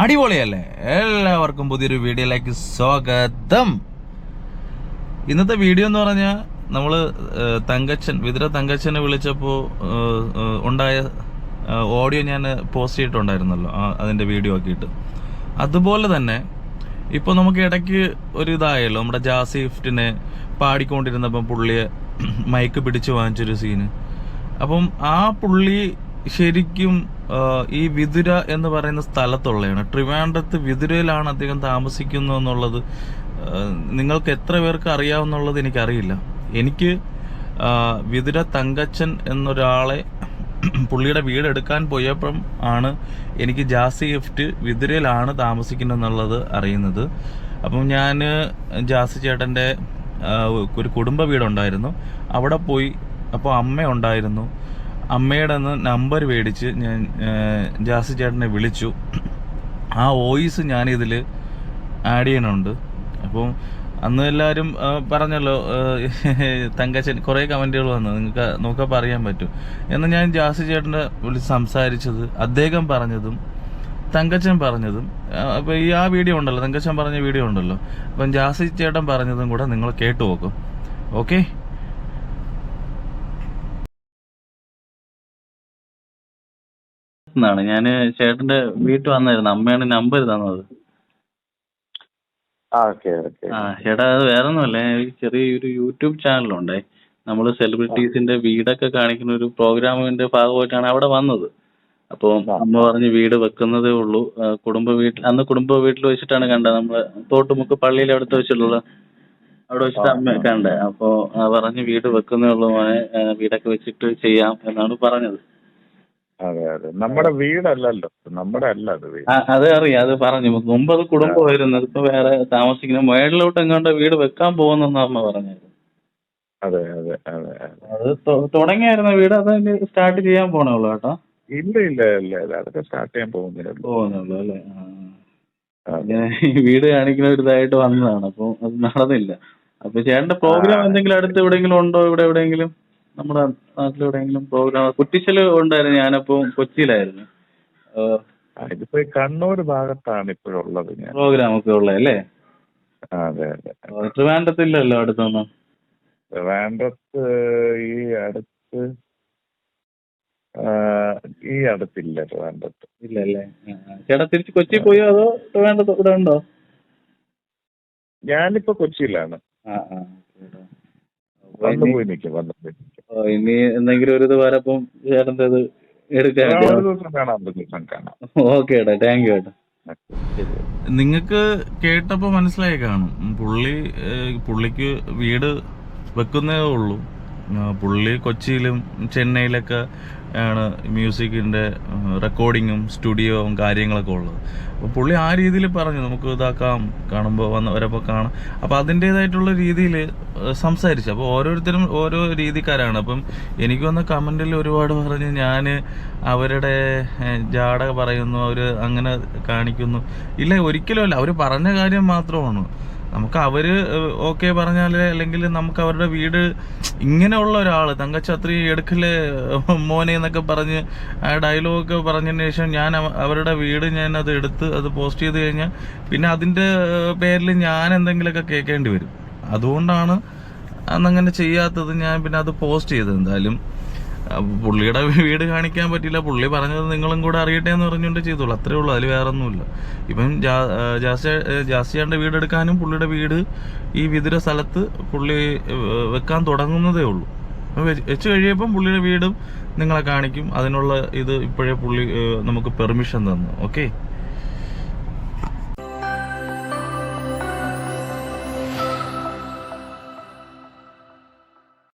അടിപൊളിയല്ലേ? എല്ലാവർക്കും പുതിയൊരു വീഡിയോയിലേക്ക് സ്വാഗതം. ഇന്നത്തെ വീഡിയോ എന്ന് പറഞ്ഞാൽ നമ്മൾ തങ്കച്ചൻ വിതുര തങ്കച്ചനെ വിളിച്ചപ്പോൾ ഉണ്ടായ ഓഡിയോ ഞാൻ പോസ്റ്റ് ചെയ്തിട്ടുണ്ടായിരുന്നല്ലോ അതിന്റെ വീഡിയോ ആക്കിയിട്ട് അതുപോലെ തന്നെ ഇപ്പോൾ നമുക്ക് ഇടയ്ക്ക് ഒരു ഇതായല്ലോ നമ്മുടെ ജാസിഫ്റ്റിനെ പാടിക്കൊണ്ടിരുന്നപ്പം പുള്ളിയെ മൈക്ക് പിടിച്ച് വാങ്ങിച്ചൊരു സീന്. അപ്പം ആ പുള്ളി ശരിക്കും ഈ വിതുര എന്ന് പറയുന്ന സ്ഥലത്തുള്ളതാണ് ട്രിവാൻഡ്രത്ത് വിതുരയിലാണ് അദ്ദേഹം താമസിക്കുന്നത് എന്നുള്ളത് നിങ്ങൾക്ക് എത്ര പേർക്ക് അറിയാവുന്നുള്ളത് എനിക്കറിയില്ല. എനിക്ക് വിതുര തങ്കച്ചൻ എന്നൊരാളെ പുള്ളിയുടെ വീട് എടുക്കാൻ പോയപ്പം ആണ് എനിക്ക് ജാസി ഗിഫ്റ്റ് വിതുരയിലാണ് താമസിക്കുന്നത് എന്നുള്ളത് അറിയുന്നത്. അപ്പം ഞാൻ ജാസി ചേട്ടന്റെ ഒരു കുടുംബ വീടുണ്ടായിരുന്നു. അവിടെ പോയി അപ്പോൾ അമ്മ ഉണ്ടായിരുന്നു. അമ്മയുടെ നമ്പർ മേടിച്ച് ഞാൻ ജാസി ചേട്ടനെ വിളിച്ചു. ആ വോയിസ് ഞാനിതിൽ ആഡ് ചെയ്യണുണ്ട് അപ്പം അന്ന് എല്ലാവരും പറഞ്ഞല്ലോ തങ്കച്ചൻ കുറേ കമന്റുകൾ വന്നു. നിങ്ങൾക്ക് നോക്കാൻ പറയാൻ പറ്റും. എന്ന് ഞാൻ ജാസി ചേട്ടന്റെ വിളിച്ച് സംസാരിച്ചത് അദ്ദേഹം പറഞ്ഞതും തങ്കച്ചൻ പറഞ്ഞതും അപ്പോൾ ഈ ആ വീഡിയോ ഉണ്ടല്ലോ തങ്കച്ചൻ പറഞ്ഞ വീഡിയോ ഉണ്ടല്ലോ. അപ്പം ജാസി ചേട്ടൻ പറഞ്ഞതും കൂടെ നിങ്ങൾ കേട്ടു നോക്കും. ഓക്കെ? എന്നാണ് ഞാൻ ചേട്ടന്റെ വീട്ടിൽ വന്നായിരുന്നു. അമ്മയാണ് നമ്പർ തന്നത്. ആ ചേട്ടാ അത് വേറെ ഒന്നുമല്ല എനിക്ക് ചെറിയൊരു യൂട്യൂബ് ചാനലുണ്ടേ. നമ്മൾ സെലിബ്രിറ്റീസിന്റെ വീടൊക്കെ കാണിക്കുന്ന ഒരു പ്രോഗ്രാമിന്റെ ഭാഗമായിട്ടാണ് അവിടെ വന്നത്. അപ്പോൾ അമ്മ പറഞ്ഞ് വീട് വെക്കുന്നതേ ഉള്ളൂ. കുടുംബ വീട്ടിൽ അന്ന് കുടുംബ വീട്ടിൽ വെച്ചിട്ടാണ് കണ്ടത്. നമ്മൾ തോട്ടുമുക്ക് പള്ളിയിൽ അവിടുത്തെ വെച്ചിട്ടുള്ള അവിടെ വെച്ചിട്ട് അമ്മ കണ്ടേ അപ്പോ പറഞ്ഞ് വീട് വെക്കുന്നേ ഉള്ളൂ മോനെ. വീടൊക്കെ വെച്ചിട്ട് ചെയ്യാം എന്നാണ് പറഞ്ഞത്. അതെ അതെ. നമ്മുടെ വീടല്ലല്ലോ. നമ്മുടെ അല്ല അത് വീട്. അത് അറിയാം അത് പറഞ്ഞു. മുമ്പ് അത് കുടുംബമായിരുന്നു അതിപ്പോ വേറെ താമസിക്കുന്ന മേളിലോട്ട് എങ്ങാണ്ട് വീട് വെക്കാൻ പോകുന്നെന്ന് അമ്മ പറഞ്ഞത്. അതെ അതെ അതെ അതെ. അത് തൊ- തുടങ്ങിയായിരുന്ന വീട്? അത് സ്റ്റാർട്ട് ചെയ്യാൻ പോണുള്ളൂ കേട്ടോ? ഇല്ല ഇല്ല ഇല്ല. ഇല്ല അതൊക്കെ സ്റ്റാർട്ട് ചെയ്യാൻ പോകുന്നില്ല. ഉള്ളൂ പോകുന്നുള്ളൂ അല്ലേ? ആ. അതെ. ഇങ്ങനെ ഈ വീട് കാണിക്കുന്ന ഒരു ഇതായിട്ട് വന്നതാണ്. അപ്പൊ അത് നടന്നില്ല. അപ്പൊ ചേട്ടന്റെ പ്രോഗ്രാം ആ. എന്തെങ്കിലും അടുത്ത് എവിടെയെങ്കിലും ഉണ്ടോ? ഇവിടെ എവിടെയെങ്കിലും? നമ്മുടെ നാട്ടിൽ എവിടെയെങ്കിലും പ്രോഗ്രാം കുറ്റിച്ചൽ ഉണ്ടായിരുന്നു ഞാനപ്പോ കൊച്ചിയിലായിരുന്നു. ഇതിപ്പോ കണ്ണൂർ ഭാഗത്താണ് ഇപ്പോഴുള്ളത് ഞാൻ. പ്രോഗ്രാം ഒക്കെ ഉള്ളത് അല്ലേ? അതെ അതെ. ട്രിവാൻഡ്രത്തില്ലല്ലോ അടുത്തൊന്നും? ട്രിവാൻഡ്രത്ത് ഈ അടുത്ത് ഈ അടുത്തില്ല ട്രിവാൻഡ്രത്ത്. ഇല്ല അല്ലേ ചേട്ടാ തിരിച്ച് കൊച്ചി പോയോ അതോ ട്രിവാൻഡ്രത്ത് ഇവിടെ ഉണ്ടോ? ഞാനിപ്പോ കൊച്ചിയിലാണ്. ആ ആ. വന്നു ഇനി- പോയി നിൽക്കും വന്നു പോയി ഇനി എന്തെങ്കിലും ഒരു ഇത് വരപ്പം ചേട്ടന്റെ ഇത് എടുക്കാൻ ഒരു ദിവസം കാണാം ഒരു ദിവസം കാണാം. ഓക്കെ ഏട്ടാ താങ്ക് യു ഏട്ടാ. ശരി. നിങ്ങൾക്ക് കേട്ടപ്പോൾ മനസ്സിലായി കാണും. പുള്ളി ഏഹ്, പുള്ളിക്ക് വീട് വെക്കുന്നേ ഉള്ളൂ. പുള്ളി കൊച്ചിയിലും ചെന്നൈയിലൊക്കെ ആണ് മ്യൂസിക്കിന്റെ റെക്കോർഡിങ്ങും സ്റ്റുഡിയോവും കാര്യങ്ങളൊക്കെ ഉള്ളത്. അപ്പോൾ പുള്ളി ആ രീതിയിൽ പറഞ്ഞു നമുക്ക് ഇതാക്കാം കാണുമ്പോൾ വന്ന് വരപ്പോൾ കാണാം. അപ്പോൾ അതിന്റേതായിട്ടുള്ള രീതിയിൽ സംസാരിച്ചു. അപ്പോൾ ഓരോരുത്തരും ഓരോ രീതിക്കാരാണ്. അപ്പം എനിക്ക് വന്ന കമന്റിൽ ഒരുപാട് പറഞ്ഞ് ഞാൻ അവരുടെ ജാട പറയുന്നു അവർ അങ്ങനെ കാണിക്കുന്നു. ഇല്ല ഒരിക്കലും അല്ല. അവർ പറഞ്ഞ കാര്യം മാത്രമാണ്. നമുക്ക് അവർ ഓക്കെ പറഞ്ഞാൽ അല്ലെങ്കിൽ നമുക്ക് അവരുടെ വീട് ഇങ്ങനെയുള്ള ഒരാൾ തങ്കച്ചത്രി എടുക്കലേ മോനെ എന്നൊക്കെ പറഞ്ഞ് ആ ഡയലോഗൊക്കെ പറഞ്ഞതിന് ശേഷം ഞാൻ അവരുടെ വീട് ഞാൻ അത് എടുത്ത് അത് പോസ്റ്റ് ചെയ്ത് കഴിഞ്ഞാൽ പിന്നെ അതിന്റെ പേരിൽ ഞാൻ എന്തെങ്കിലുമൊക്കെ കേൾക്കേണ്ടി വരും. അതുകൊണ്ടാണ് അന്നങ്ങനെ ചെയ്യാത്തത് ഞാൻ പിന്നെ അത് പോസ്റ്റ് ചെയ്തത് എന്തായാലും. പുള്ളിയുടെ വീട് കാണിക്കാൻ പറ്റില്ല പുള്ളി പറഞ്ഞത് നിങ്ങളും കൂടെ അറിയട്ടെ എന്ന് പറഞ്ഞുകൊണ്ട് ചെയ്തോളൂ അത്രേ ഉള്ളൂ. അതിൽ വേറെ ഒന്നുമില്ല ഇപ്പം ജാസിയാണ്ട് വീട് എടുക്കാനും പുള്ളിയുടെ വീട് ഈ വിതുര സ്ഥലത്ത് പുള്ളി വെക്കാൻ തുടങ്ങുന്നതേ ഉള്ളൂ. വെച്ച് കഴിയപ്പം പുള്ളിയുടെ വീടും നിങ്ങളെ കാണിക്കും. അതിനുള്ള ഇത് ഇപ്പോഴേ പുള്ളി നമുക്ക് പെർമിഷൻ തന്നു. ഓക്കെ?